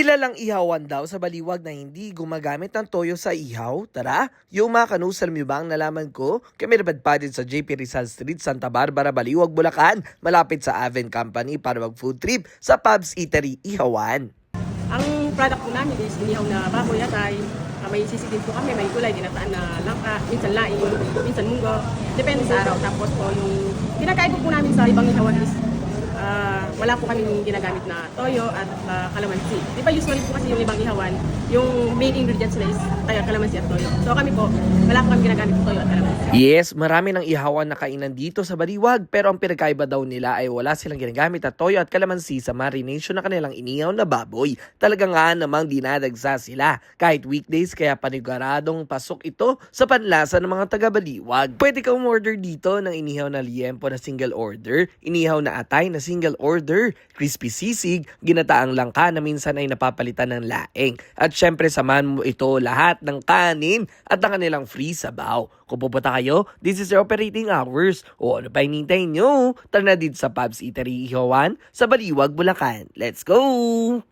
Kilalang ihawan daw sa baliwag na hindi gumagamit ng toyo sa ihaw? Tara, yung mga kanusal mo ba ang nalaman ko? Kami nabadpadid sa JP Rizal Street, Santa Barbara, Baliwag, Bulacan, malapit sa Aven Company para mag food trip sa Pubs Eatery Ihawan. Ang product po namin is inihaw na baboy atay. Uh, may sisi din po kami, may gulay, ginataan na langka, minsan laing, minsan munggo. Depende sa araw. Tapos po yung kinakain po po namin sa ibang ihawan is ah, wala po kami ginagamit na toyo at ah, kalamansi. Di ba usually po kasi yung ibang ihawan, yung main ingredients nila is tayo, kalamansi at toyo. So kami po, wala po kami ginagamit na toyo at kalamansi. Yes, marami ng ihawan na kainan dito sa Baliwag pero ang pinagkaiba daw nila ay wala silang ginagamit na toyo at kalamansi sa marination na kanilang inihaw na baboy. Talaga nga namang dinadagsa sila kahit weekdays kaya paniguradong pasok ito sa panlasa ng mga taga-Baliwag. Pwede kang order dito ng inihaw na liempo na single order, inihaw na atay na single order, crispy sisig, ginataang langka na minsan ay napapalitan ng laeng. At syempre samahan mo ito lahat ng kanin at ang kanilang free sabaw. Kung pupunta kayo, this is your operating hours. O ano pa hinintay nyo? Tara na dito sa Pubs Eatery Ihawan sa Baliwag, Bulacan. Let's go!